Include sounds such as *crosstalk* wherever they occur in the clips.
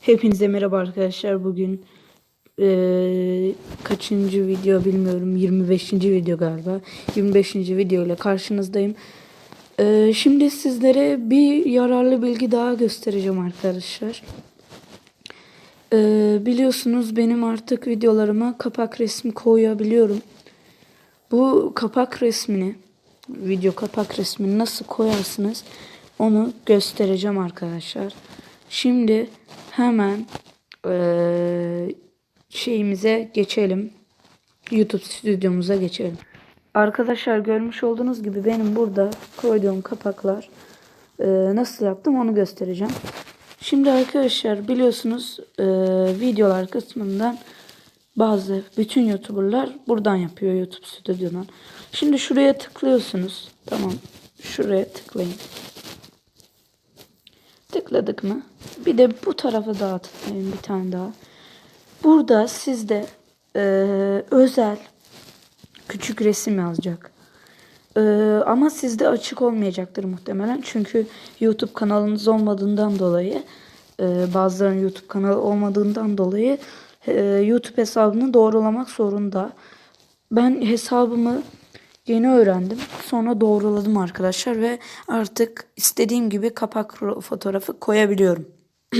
Hepinize merhaba arkadaşlar. Bugün eee, kaçıncı video bilmiyorum. 25. video galiba. 25. video ile karşınızdayım. Eee, şimdi sizlere bir yararlı bilgi daha göstereceğim arkadaşlar. Eee, biliyorsunuz benim artık videolarıma kapak resmi koyabiliyorum. Bu kapak resmini, video kapak resmini nasıl koyarsınız onu göstereceğim arkadaşlar. Şimdi hemen eee, şeyimize geçelim. YouTube stüdyomuza geçelim. Arkadaşlar görmüş olduğunuz gibi benim burada koyduğum kapaklar eee, nasıl yaptım onu göstereceğim. Şimdi arkadaşlar biliyorsunuz eee, videolar kısmından bazı bütün YouTuber'lar buradan yapıyor YouTube stüdyodan. Şimdi şuraya tıklıyorsunuz. Tamam. Şuraya tıklayın. Tıkladık mı? Bir de bu tarafa daha tıklayın bir tane daha. Burada sizde eee, özel küçük resim yazacak. Eee, ama sizde açık olmayacaktır muhtemelen. Çünkü YouTube kanalınız olmadığından dolayı eee bazılarının YouTube kanalı olmadığından dolayı eee, YouTube hesabını doğrulamak zorunda. Ben hesabımı yeni öğrendim. Sonra doğruladım arkadaşlar ve artık istediğim gibi kapak fotoğrafı koyabiliyorum. *clears throat*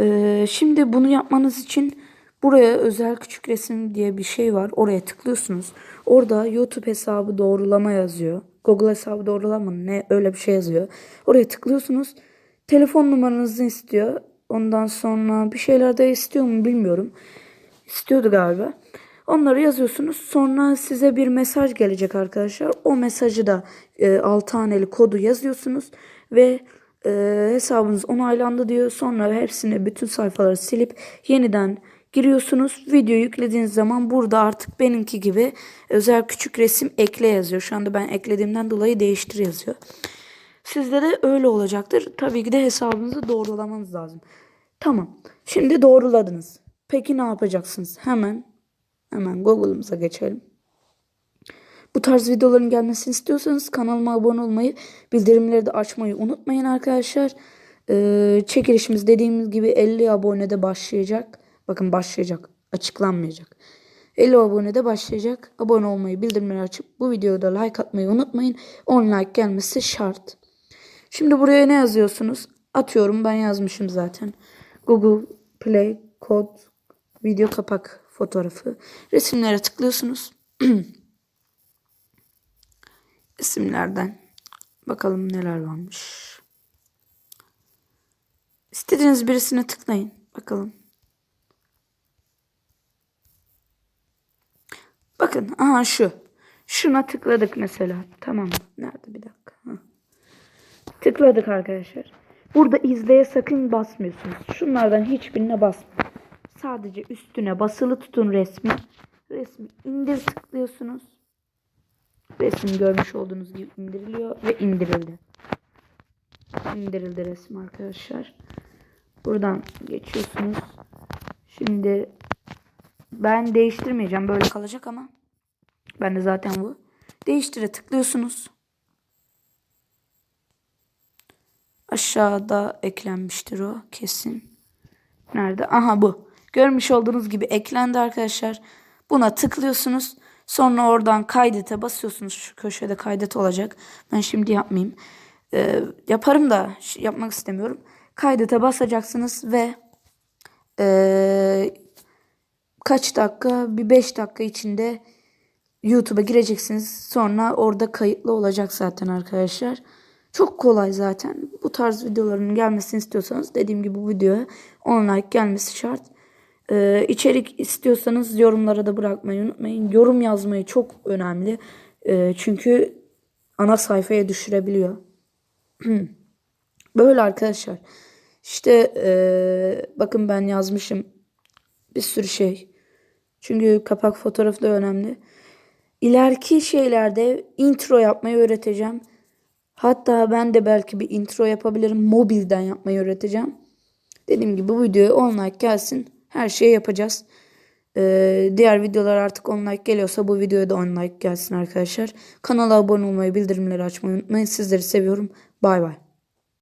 Ee, şimdi bunu yapmanız için buraya özel küçük resim diye bir şey var. Oraya tıklıyorsunuz. Orada YouTube hesabı doğrulama yazıyor. Google hesabı doğrulama ne öyle bir şey yazıyor. Oraya tıklıyorsunuz. Telefon numaranızı istiyor. Ondan sonra bir şeyler de istiyor mu bilmiyorum. İstiyordu galiba. Onları yazıyorsunuz. Sonra size bir mesaj gelecek arkadaşlar. O mesajı da e, 6 haneli kodu yazıyorsunuz ve e, hesabınız onaylandı diyor. Sonra hepsini bütün sayfaları silip yeniden giriyorsunuz. Video yüklediğiniz zaman burada artık benimki gibi özel küçük resim ekle yazıyor. Şu anda ben eklediğimden dolayı değiştir yazıyor. Sizde de öyle olacaktır. Tabii ki de hesabınızı doğrulamanız lazım. Tamam. Şimdi doğruladınız. Peki ne yapacaksınız? Hemen hemen Google'ımıza geçelim. Bu tarz videoların gelmesini istiyorsanız kanalıma abone olmayı, bildirimleri de açmayı unutmayın arkadaşlar. Ee, çekilişimiz dediğimiz gibi 50 abonede başlayacak. Bakın başlayacak. Açıklanmayacak. 50 abonede başlayacak. Abone olmayı, bildirimleri açıp bu videoda like atmayı unutmayın. 10 like gelmesi şart. Şimdi buraya ne yazıyorsunuz? Atıyorum ben yazmışım zaten. Google Play kod video kapak fotoğrafı. Resimlere tıklıyorsunuz. *clears throat* Resimlerden bakalım neler varmış. İstediğiniz birisine tıklayın. Bakalım. Bakın aha şu. Şuna tıkladık mesela. Tamam? Nerede bir dakika. Hah. Tıkladık arkadaşlar. Burada izleye sakın basmıyorsunuz. Şunlardan hiçbirine basmayın. Sadece üstüne basılı tutun resmi. Resmi indir tıklıyorsunuz. Resim görmüş olduğunuz gibi indiriliyor ve indirildi. İndirildi resim arkadaşlar. Buradan geçiyorsunuz. Şimdi ben değiştirmeyeceğim. Böyle kalacak ama. Ben de zaten bu. Değiştire tıklıyorsunuz. Aşağıda eklenmiştir o kesin. Nerede? Aha bu. Görmüş olduğunuz gibi eklendi arkadaşlar. Buna tıklıyorsunuz. Sonra oradan kaydete basıyorsunuz. Şu köşede kaydet olacak. Ben şimdi yapmayayım. Ee, yaparım da yapmak istemiyorum. Kaydete basacaksınız ve ee, kaç dakika? Bir 5 dakika içinde YouTube'a gireceksiniz. Sonra orada kayıtlı olacak zaten arkadaşlar. Çok kolay zaten. Bu tarz videoların gelmesini istiyorsanız dediğim gibi bu videoya 10 like gelmesi şart. Ee, içerik istiyorsanız yorumlara da bırakmayı unutmayın. Yorum yazmayı çok önemli. Ee, çünkü ana sayfaya düşürebiliyor. *clears throat* Böyle arkadaşlar. İşte ee, bakın ben yazmışım bir sürü şey. Çünkü kapak fotoğrafı da önemli. İleriki şeylerde intro yapmayı öğreteceğim. Hatta ben de belki bir intro yapabilirim. Mobilden yapmayı öğreteceğim. Dediğim gibi bu videoya 10 like gelsin. Her şeyi yapacağız. Ee, diğer videolar artık 10 like geliyorsa bu videoya da 10 like gelsin arkadaşlar. Kanala abone olmayı, bildirimleri açmayı unutmayın. Sizleri seviyorum. Bay bay.